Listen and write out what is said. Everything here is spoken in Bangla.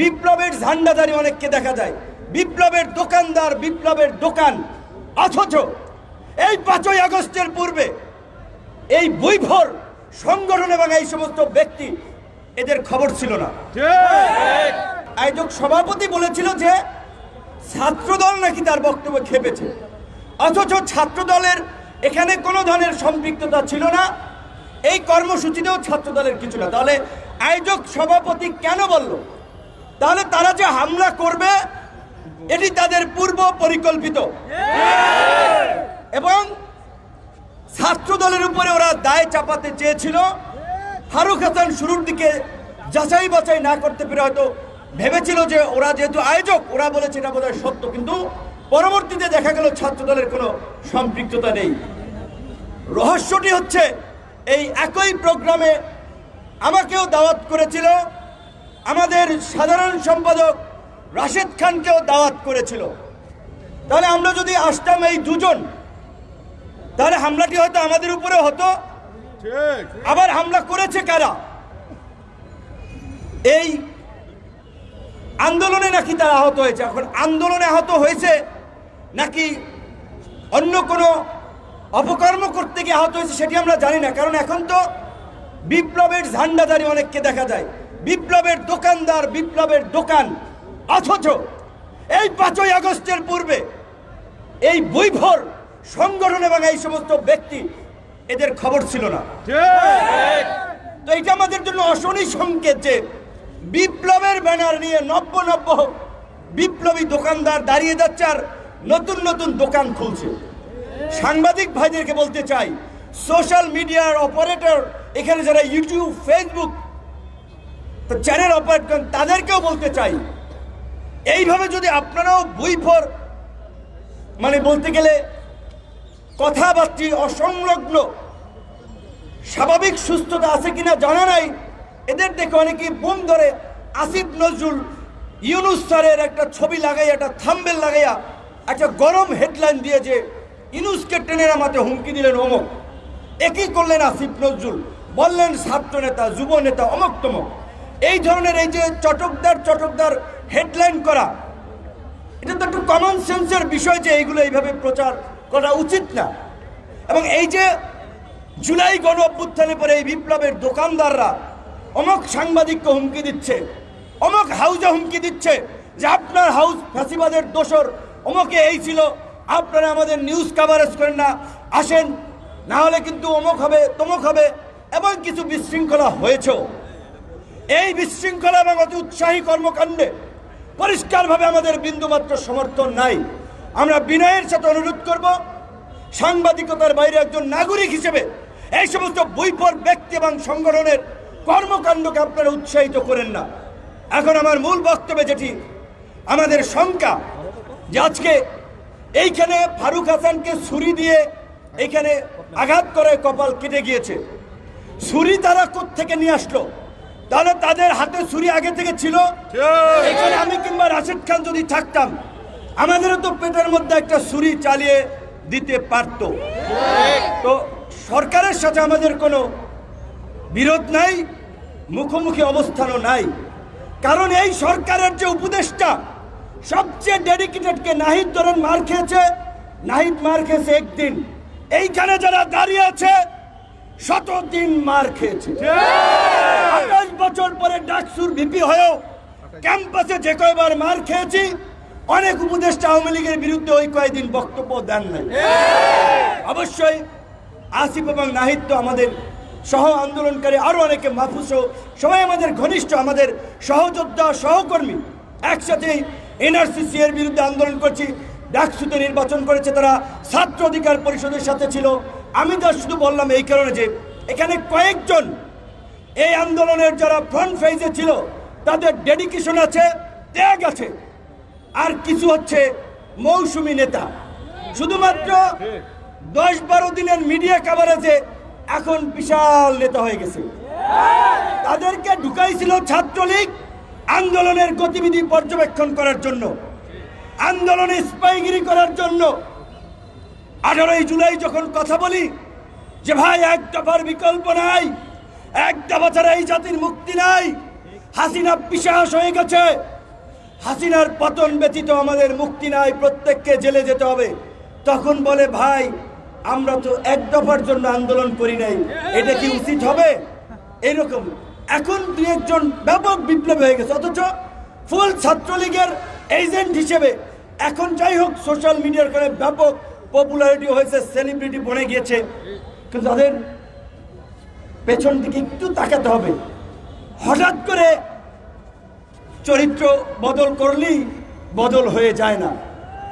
বিপ্লবের ঝান্ডাদারি অনেককে দেখা যায়। বিপ্লবের দোকানদার বিপ্লবের দোকান। অথচ এই পাঁচই আগস্টের পূর্বে এই বৈভর সংগঠন এবং এই সমস্ত ব্যক্তি এদের খবর ছিল না। আয়োজক সভাপতি বলেছিল যে ছাত্রদল নাকি তার বক্তব্য খেপেছে। অথচ ছাত্রদলের এখানে কোনো ধরনের সম্পৃক্ততা ছিল না। এই কর্মসূচিতেও ছাত্রদলের কিছু না। তাহলে আয়োজক সভাপতি কেন বলল? তাহলে তারা যে হামলা করবে, এটি তাদের পূর্ব পরিকল্পিত। এবং ছাত্র দলের উপরে ওরা দায় চাপাতে চেয়েছিল। ফারুক হাসান শুরুর দিকে যাচাই বাছাই না করতে পেরে হয়তো ভেবেছিল যে ওরা যেহেতু আয়োজক, ওরা বলেছে এটা বোধহয় সত্য, কিন্তু পরবর্তীতে দেখা গেল ছাত্র দলের কোনো সম্পৃক্ততা নেই। রহস্যটি হচ্ছে, এই একই প্রোগ্রামে আমাকেও দাওয়াত করেছিল আমাদের সাধারণ সম্পাদক রাশেদ খানকেও দাওয়াত করেছিল। তাহলে আমরা যদি আসতাম এই দুজন তাহলে হামলাটি হয়তো আমাদের উপরে হতো। আবার হামলা করেছে কারা? এই আন্দোলনে নাকি তারা আহত হয়েছে? এখন আন্দোলনে আহত হয়েছে নাকি অন্য কোনো অপকর্ম করতে গিয়ে আহত হয়েছে সেটি আমরা জানি না। কারণ এখন তো বিপ্লবের ঝান্ডাদারি অনেককে দেখা যায়। বিপ্লবের দোকানদার বিপ্লবের দোকান। অথচ এই পাঁচই আগস্টের পূর্বে এই বৈভর সংগঠন এবং এই সমস্ত ব্যক্তি এদের খবর ছিল না। তো এটা আমাদের জন্য অশনি সংকেত যে বিপ্লবের ব্যানার নিয়ে নব্য নব্য বিপ্লবী দোকানদার দাঁড়িয়ে যাচ্ছে আর নতুন নতুন দোকান খুলছে। সাংবাদিক ভাইদেরকে বলতে চাই সোশ্যাল মিডিয়ার অপারেটর এখানে যারা ইউটিউব ফেসবুক চ্যানেল অপারেট করেন তাদেরকেও বলতে চাই, এইভাবে যদি আপনারাও বইফর মানে বলতে গেলে কথাবার্তি অসংলগ্ন, স্বাভাবিক সুস্থতা আছে কিনা জানা নাই, এদের দেখে অনেকে বোম ধরে আসিফ নজরুল ইউনুস স্যারের একটা ছবি লাগাইয়া, একটা থাম্বেল লাগাইয়া, একটা গরম হেডলাইন দিয়ে যে ইউনুসকে টেনে নামাতে হুমকি দিলেন অমক। একই করলেন আসিফ নজরুল? বললেন ছাত্র নেতা যুব নেতা অমক তমক। এই ধরনের এই যে চটকদার চটকদার হেডলাইন করা, এটা তো একটু কমন সেন্সের বিষয় যে এইগুলো এইভাবে প্রচার করা উচিত না। এবং এই যে জুলাই গণ অভ্যুত্থানের পরে এই বিপ্লবের দোকানদাররা অমক সাংবাদিককে হুমকি দিচ্ছে, অমক হাউজে হুমকি দিচ্ছে যে আপনার হাউস ফাঁসিবাদের দোষর, অমকে এই ছিল, আপনারা আমাদের নিউজ কাভারেজ করেন না, আসেন, না হলে কিন্তু অমক হবে, তমক হবে এবং কিছু বিশৃঙ্খলা হয়েছেও। এই বিশৃঙ্খলা এবং অতি উৎসাহী কর্মকাণ্ডে পরিষ্কারভাবে আমাদের বিন্দুমাত্র সমর্থন নাই। আমরা বিনয়ের সাথে অনুরোধ করব, সাংবাদিকতার বাইরে একজন নাগরিক হিসেবে এই সমস্ত বৈপর ব্যক্তি এবং সংগঠনের কর্মকাণ্ডকে আপনারা উৎসাহিত করেন না। এখন আমার মূল বক্তব্যে যেটি, আমাদের শঙ্কা যে আজকে এইখানে ফারুক হাসানকে ছুরি দিয়ে এইখানে আঘাত করে কপাল কেটে গিয়েছে। ছুরি তারা থেকে নিয়ে আসলো? তাহলে তাদের হাতে ছুরি আগে থেকে ছিল? এখানে আমি কিংবা রাশেদ খান যদি থাকতাম আমাদেরও তো পেটের মধ্যে একটা ছুরি চালিয়ে দিতে পারতো। তো সরকারের সাথে আমাদের কোনো বিরোধ নাই মুখোমুখি অবস্থানও নাই। কারণ এই সরকারের যে উপদেষ্টা সবচেয়ে ডেডিকেটেডকে নাহিদ ধরেন মার খেয়েছে নাহিদ মার খেয়েছে একদিন। এইখানে যারা দাঁড়িয়ে আছে শতদিন মার খেয়েছে। আঠাশ বছর পরে ডাকসুর ভিপি হয়েও ক্যাম্পাসে যে কয়বার মার খেয়েছি, অনেক উপদেষ্টা আওয়ামী লীগের বিরুদ্ধে ওই কয়েকদিন বক্তব্য দেন নাই। অবশ্যই আসিফ এবং নাহিদ আমাদের সহ আন্দোলনকারী, আরও অনেকে মাহফুজও সবাই আমাদের ঘনিষ্ঠ, আমাদের সহযোদ্ধা, সহকর্মী। একসাথে এনআরসিসি এর বিরুদ্ধে আন্দোলন করছি। ডাকসুতে নির্বাচন করেছে তারা, ছাত্র অধিকার পরিষদের সাথে ছিল। আমি তো শুধু বললাম এই কারণে যে এখানে কয়েকজন এই আন্দোলনের যারা ফ্রন্ট ফেজে ছিল, তাদের ডেডিকেশন আছে, ত্যাগ আছে। আর কিছু হচ্ছে মৌসুমী নেতা। শুধুমাত্র দশ বারো দিনের মিডিয়া কাভারেজে এখন বিশাল নেতা হয়ে গেছে। তাদেরকে ঢুকাইছিল ছাত্রলীগ আন্দোলনের গতিবিধি পর্যবেক্ষণ করার জন্য। আন্দোলনে স্পাইগিরি করার জন্য। আঠারোই জুলাই যখন কথা বলি, যে ভাই এক দফার বিকল্প নাই। এক দফা ছাড়া এই জাতির মুক্তি নাই। হাসিনা পিসাস হয়ে গেছে। হাসিনার পতন ব্যতীত আমাদের মুক্তি নাই, প্রত্যেককে জেলে যেতে হবে। তখন বলে, ভাই, আমরা তো এক দফার জন্য আন্দোলন করি নাই। এটা কি উচিত হবে? এরকম। এখন দুই একজন ব্যাপক বিপ্লব হয়ে গেছে। অথচ ফুল ছাত্রলীগের এজেন্ট হিসেবে এখন যাই হোক সোশ্যাল মিডিয়ার করে ব্যাপক পপুলারিটি হয়েছে সেলিব্রিটি বনে গিয়েছে। কিন্তু তাদের পেছন দিকে একটু তাকাতে হবে। হঠাৎ করে চরিত্র বদল করলেই বদল হয়ে যায় না।